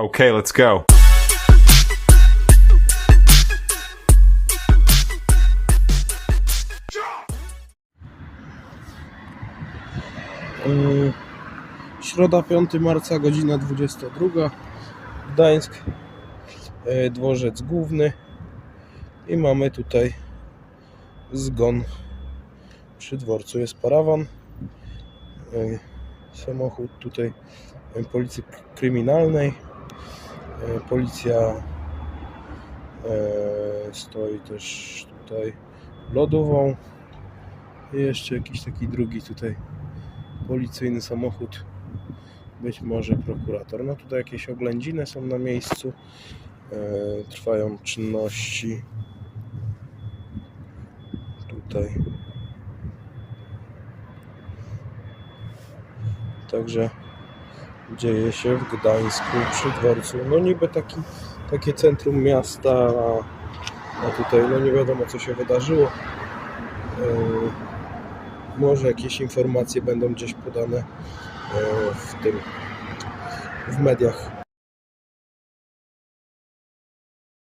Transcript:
Okay, let's go. Yy, Środa 5 marca, godzina 22. Gdańsk, yy, dworzec główny. I mamy tutaj zgon. Przy dworcu jest parawan. Yy, Samochód tutaj policji kryminalnej. Yy, Policja yy, stoi też tutaj lodową. I jeszcze jakiś taki drugi tutaj policyjny samochód, być może prokurator. No tutaj jakieś oględziny są na miejscu, e, trwają czynności. Tutaj. Także dzieje się w Gdańsku przy dworcu. No niby taki, takie centrum miasta, a, tutaj no nie wiadomo co się wydarzyło. E, może jakieś informacje będą gdzieś podane e, w tym w mediach